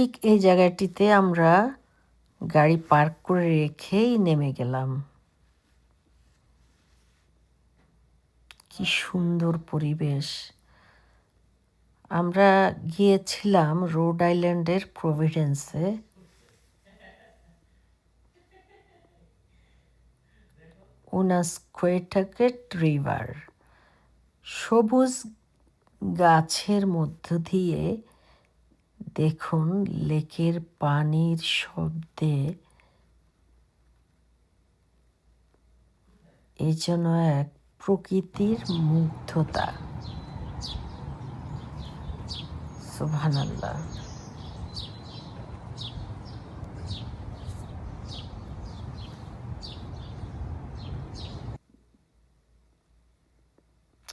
ঠিক এই জায়গাটিতে আমরা গাড়ি পার্ক করে রেখেই নেমে গেলাম। কি সুন্দর পরিবেশ। আমরা গিয়েছিলাম রোড আইল্যান্ডের প্রভিডেন্সে। উনাসকোয়েটাকেট রিভার। সবুজ গাছের মধ্য দিয়ে দেখুন লেকের পানির শব্দে এই জন্য এক প্রকৃতির মুগ্ধতা। সুবহানাল্লাহ।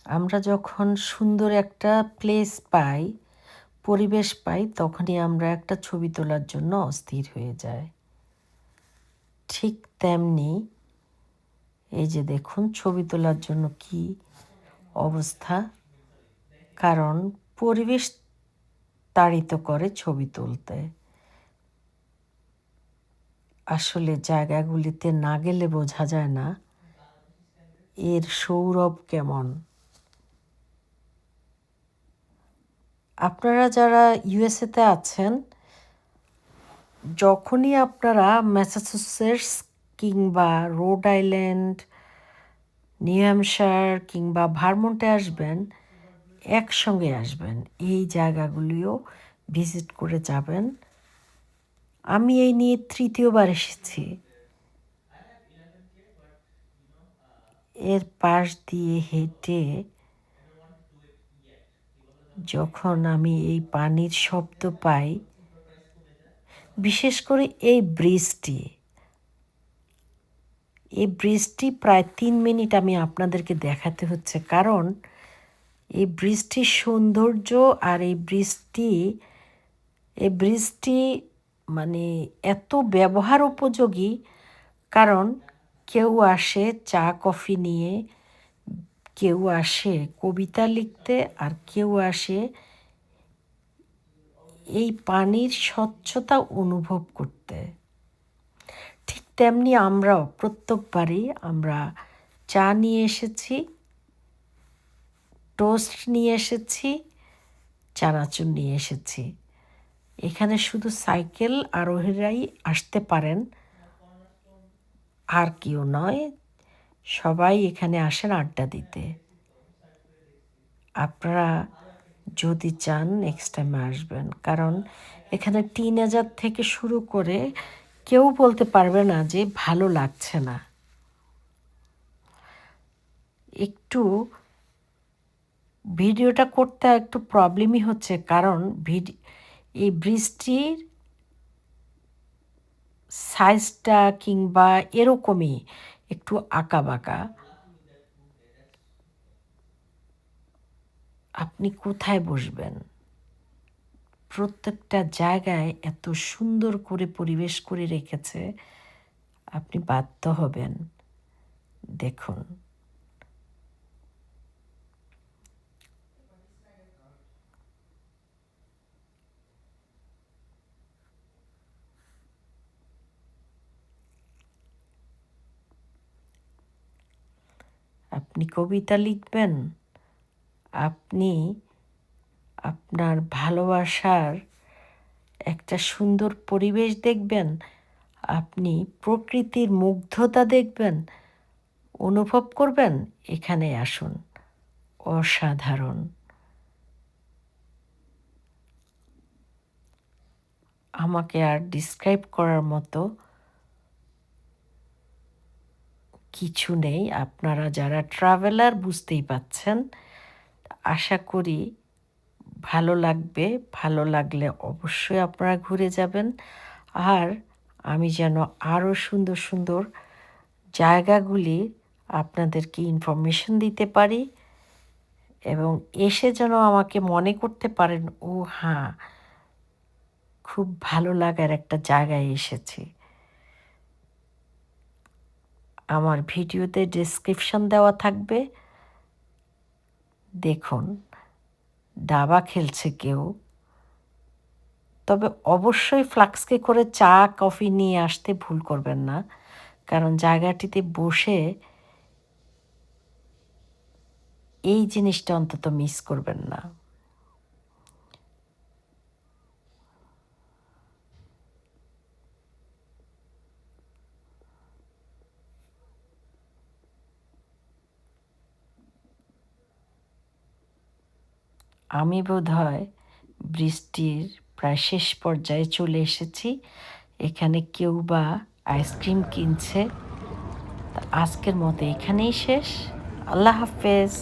আমরা যখন সুন্দর একটা প্লেস পাই পরিবেশ পাই, তখনই আমরা একটা ছবি তোলার জন্য অস্থির হয়ে যায় ঠিক তেমনি এই যে দেখুন, ছবি তোলার জন্য কি অবস্থা? কারণ পরিবেশ তাড়িত করে ছবি তুলতে। আসলে জায়গাগুলিতে না গেলে বোঝা যায় না এর সৌরভ কেমন। আপনারা যারা ইউএসএতে আছেন, যখনই আপনারা ম্যাসাচুসেটস কিংবা রোড আইল্যান্ড নিউ হ্যামশায়ার কিংবা ভারমন্টে আসবেন, একসঙ্গে আসবেন। এই জায়গাগুলিও ভিজিট করে যাবেন। আমি এই নিয়ে তৃতীয়বার এসেছি। এর পাশ দিয়ে হেঁটে যখন আমি এই পানির শব্দ পাই, বিশেষ করে এই ব্রিজটি এই ব্রিজটি প্রায় তিন মিনিট আমি আপনাদেরকে দেখাতে হচ্ছে। কারণ এই ব্রিজটির সৌন্দর্য আর এই ব্রিজটি এই ব্রিজটি মানে এত ব্যবহার উপযোগী, কারণ কেউ আসে চা, কফি নিয়ে কেউ আসে কবিতা লিখতে আর কেউ আসে এই পানির স্বচ্ছতা অনুভব করতে। ঠিক তেমনি আমরাও প্রত্যেকবারই আমরা চা নিয়ে এসেছি, টোস্ট নিয়ে এসেছি, চানাচুর নিয়ে এসেছি। এখানে শুধু সাইকেল আরোহীরাই আসতে পারেন, আর কেউ নয় সবাই এখানে আসেন আড্ডা দিতে। আপনারা যদি চান নেক্সট টাইমে আসবেন, কারণ এখানে টিন হাজার থেকে শুরু করে কেউ বলতে পারবে না যে ভালো লাগছে না। একটু ভিডিওটা করতে একটু প্রবলেমই হচ্ছে, কারণ ভিডি, এই বৃষ্টির সাইজটা কিংবা এরকমই একটু আঁকা বাঁকা। আপনি কোথায় বসবেন? প্রত্যেকটা জায়গায় এত সুন্দর করে পরিবেশ করে রেখেছে, আপনি বাধ্য হবেন। দেখুন। আপনি কবিতা লিখবেন, আপনি আপনার ভালোবাসার একটা সুন্দর পরিবেশ দেখবেন, আপনি প্রকৃতির মুগ্ধতা দেখবেন, অনুভব করবেন, এখানে আসুন। অসাধারণ। আমাকে আর ডিসক্রাইব করার মতো কিছু নেই। আপনারা যারা ট্রাভেলার বুঝতেই পাচ্ছেন। আশা করি ভালো লাগবে। ভালো লাগলে অবশ্যই আপনারা ঘুরে যাবেন। আর আমি যেন আরও সুন্দর সুন্দর জায়গাগুলি আপনাদেরকে ইনফরমেশন দিতে পারি এবং এসে যেন আমাকে মনে করতে পারেন ও হ্যাঁ খুব ভালো লাগার একটা জায়গায় এসেছি। আমার ভিডিওতে ডিসক্রিপশন দেওয়া থাকবে। দেখুন, দাবা খেলছে কেউ। তবে অবশ্যই ফ্লাক্সকে করে চা, কফি নিয়ে আসতে ভুল করবেন না। কারণ জায়গাটিতে বসে এই জিনিসটা অন্তত মিস করবেন না। আমি বোধহয় বৃষ্টির প্রায় শেষ পর্যায়ে চলে এসেছি। এখানে কেউ বা আইসক্রিম কিনছে। আজকের মতো এখানেই শেষ। আল্লাহ হাফেজ।